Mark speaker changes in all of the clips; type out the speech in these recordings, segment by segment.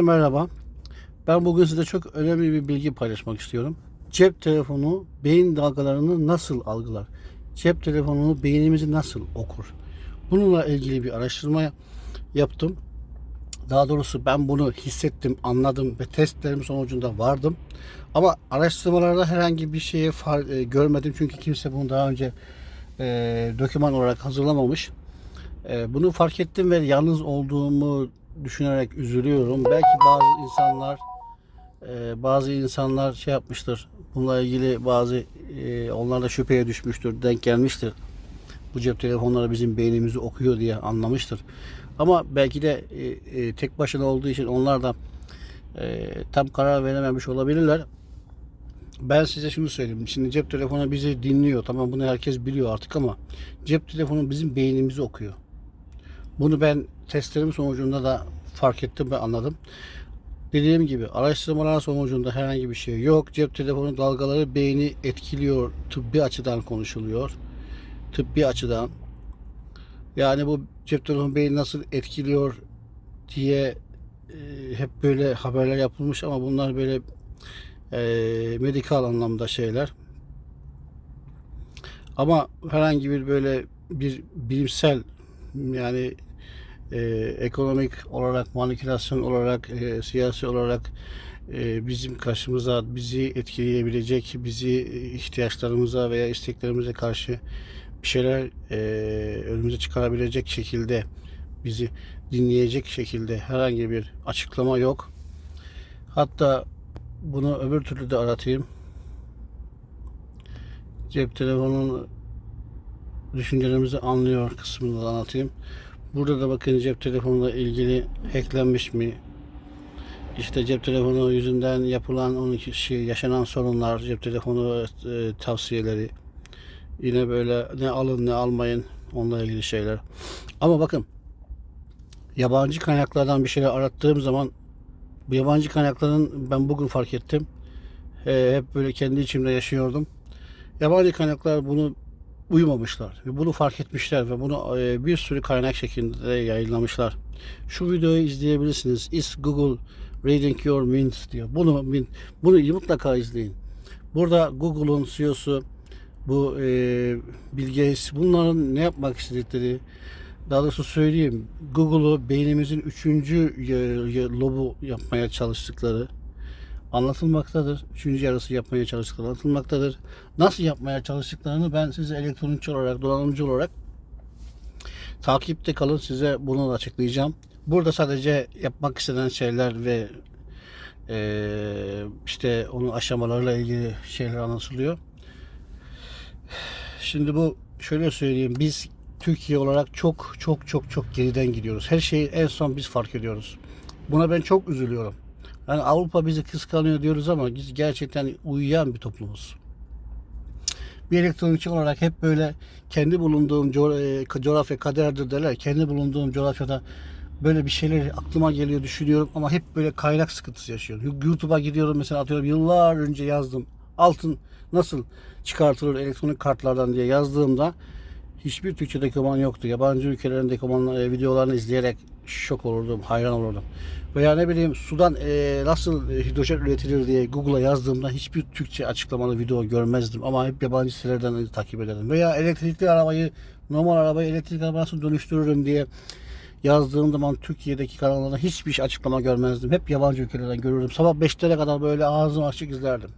Speaker 1: Merhaba. Ben bugün size çok önemli bir bilgi paylaşmak istiyorum. Cep telefonu beyin dalgalarını nasıl algılar? Cep telefonunu beynimizi nasıl okur? Bununla ilgili bir araştırma yaptım. Daha doğrusu ben bunu hissettim, anladım ve testlerim sonucunda vardım. Ama araştırmalarda herhangi bir şeye görmedim çünkü kimse bunu daha önce e, doküman olarak hazırlamamış. E, bunu fark ettim ve yalnız olduğumu düşünerek üzülüyorum. Belki bazı insanlar e, bazı insanlar şey yapmıştır. Bununla ilgili bazı e, onlar da şüpheye düşmüştür, denk gelmiştir. Bu cep telefonları bizim beynimizi okuyor diye anlamıştır. Ama belki de e, e, tek başına olduğu için onlar da e, tam karar verememiş olabilirler. Ben size şunu söyleyeyim. Şimdi cep telefonu bizi dinliyor. Tamam bunu herkes biliyor artık ama cep telefonu bizim beynimizi okuyor. Bunu ben testlerim sonucunda da fark ettim ve anladım. Dediğim gibi araştırmalar sonucunda herhangi bir şey yok. Cep telefonu dalgaları beyni etkiliyor. Tıbbi açıdan konuşuluyor. Tıbbi açıdan. Yani bu cep telefonu beyni nasıl etkiliyor diye e, hep böyle haberler yapılmış ama bunlar böyle e, medikal anlamda şeyler. Ama herhangi bir böyle bir bilimsel yani e, ekonomik olarak, manipülasyon olarak, e, siyasi olarak e, bizim karşımıza bizi etkileyebilecek, bizi ihtiyaçlarımıza veya isteklerimize karşı bir şeyler e, önümüze çıkarabilecek şekilde bizi dinleyecek şekilde herhangi bir açıklama yok. Hatta bunu öbür türlü de aratayım. Cep telefonunun düşüncelerimizi anlıyor kısmını da anlatayım. Burada da bakın cep telefonuyla ilgili hacklenmiş mi? İşte cep telefonu yüzünden yapılan 12 şey yaşanan sorunlar, cep telefonu e, tavsiyeleri. Yine böyle ne alın ne almayın onunla ilgili şeyler. Ama bakın yabancı kaynaklardan bir şeyler arattığım zaman bu yabancı kaynakların ben bugün fark ettim. E, hep böyle kendi içimde yaşıyordum. Yabancı kaynaklar bunu uymamışlar ve bunu fark etmişler ve bunu e, bir sürü kaynak şeklinde yayınlamışlar. Şu videoyu izleyebilirsiniz. Is Google reading your minds diyor. Bunu bunu mutlaka izleyin. Burada Google'un CEO'su bu e, Bill Gates bunların ne yapmak istedikleri daha doğrusu söyleyeyim Google'u beynimizin üçüncü y- y- lobu yapmaya çalıştıkları anlatılmaktadır. Üçüncü yarısı yapmaya çalıştıkları anlatılmaktadır. Nasıl yapmaya çalıştıklarını ben size elektronikçi olarak, donanımcı olarak takipte kalın. Size bunu da açıklayacağım. Burada sadece yapmak istenen şeyler ve eee, işte onun aşamalarıyla ilgili şeyler anlatılıyor. Şimdi bu şöyle söyleyeyim. Biz Türkiye olarak çok çok çok çok geriden gidiyoruz. Her şeyi en son biz fark ediyoruz. Buna ben çok üzülüyorum. Yani Avrupa bizi kıskanıyor diyoruz ama biz gerçekten uyuyan bir toplumuz. Bir elektronikçi olarak hep böyle kendi bulunduğum co- e, coğrafya kaderdir derler. Kendi bulunduğum coğrafyada böyle bir şeyler aklıma geliyor düşünüyorum ama hep böyle kaynak sıkıntısı yaşıyorum. YouTube'a gidiyorum mesela atıyorum yıllar önce yazdım. Altın nasıl çıkartılır elektronik kartlardan diye yazdığımda hiçbir Türkçe doküman yoktu. Yabancı ülkelerin doküman e, videolarını izleyerek şok olurdum, hayran olurdum. Veya ne bileyim sudan e, nasıl hidrojen üretilir diye Google'a yazdığımda hiçbir Türkçe açıklamalı video görmezdim. Ama hep yabancı sitelerden takip ederdim. Veya elektrikli arabayı, normal arabayı elektrikli arabaya nasıl dönüştürürüm diye yazdığım zaman Türkiye'deki kanallarda hiçbir şey açıklama görmezdim. Hep yabancı ülkelerden görürdüm. Sabah 5'lere kadar böyle ağzım açık izlerdim.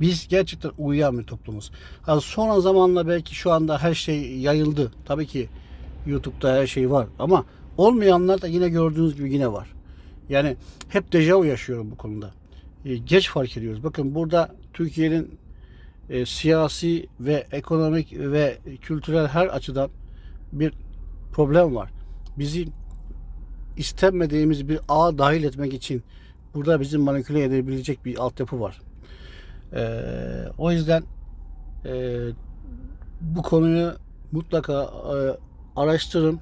Speaker 1: Biz gerçekten uyuyan bir toplumuz. Ha, sonra zamanla belki şu anda her şey yayıldı. Tabii ki YouTube'da her şey var ama olmayanlar da yine gördüğünüz gibi yine var. Yani hep dejavu yaşıyorum bu konuda. E, geç fark ediyoruz. Bakın burada Türkiye'nin e, siyasi ve ekonomik ve kültürel her açıdan bir problem var. Bizi istenmediğimiz bir ağa dahil etmek için burada bizim manipüle edebilecek bir altyapı var. Ee, o yüzden e, bu konuyu mutlaka e, araştırın.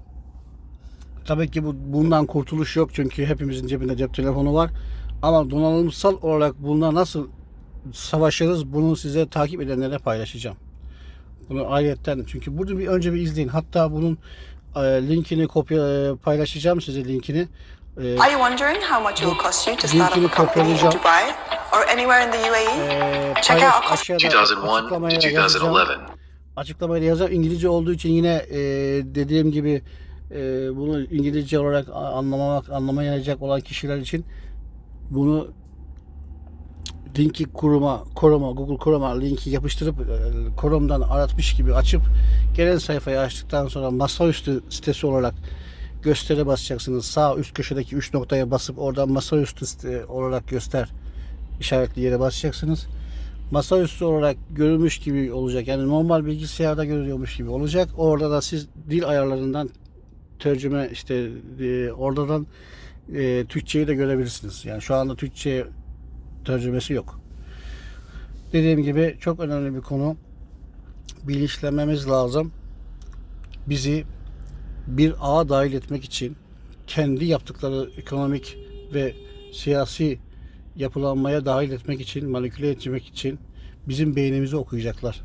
Speaker 1: Tabii ki bu, bundan kurtuluş yok çünkü hepimizin cebinde cep telefonu var. Ama donanımsal olarak bununla nasıl savaşırız bunu size takip edenlere paylaşacağım. Bunu ayrıyetten çünkü burada bir önce bir izleyin. Hatta bunun e, linkini kopya e, paylaşacağım size linkini. Ee,
Speaker 2: Are you wondering how much it will cost you to start up a company in. Dubai or anywhere in the UAE?
Speaker 1: Ee,
Speaker 2: Check out our
Speaker 1: aşağıda
Speaker 3: 2001
Speaker 1: açıklamaya
Speaker 3: to
Speaker 1: yazacağım.
Speaker 3: 2011.
Speaker 1: Açıklamaya da yazacağım. İngilizce olduğu için yine e, dediğim gibi e, bunu İngilizce olarak anlamamak, anlamayacak olan kişiler için bunu linki kuruma, Chrome'a, Google Chrome'a linki yapıştırıp e, Chrome'dan aratmış gibi açıp gelen sayfayı açtıktan sonra masaüstü sitesi olarak göstere basacaksınız. Sağ üst köşedeki 3 noktaya basıp oradan masaüstü site olarak göster işaretli yere basacaksınız. Masaüstü olarak görülmüş gibi olacak. Yani normal bilgisayarda görülüyormuş gibi olacak. Orada da siz dil ayarlarından tercüme işte e, oradan e, Türkçeyi de görebilirsiniz. Yani şu anda Türkçe tercümesi yok. Dediğim gibi çok önemli bir konu. Bilinçlenmemiz lazım. Bizi bir ağa dahil etmek için kendi yaptıkları ekonomik ve siyasi yapılanmaya dahil etmek için, manipüle etmek için bizim beynimizi okuyacaklar.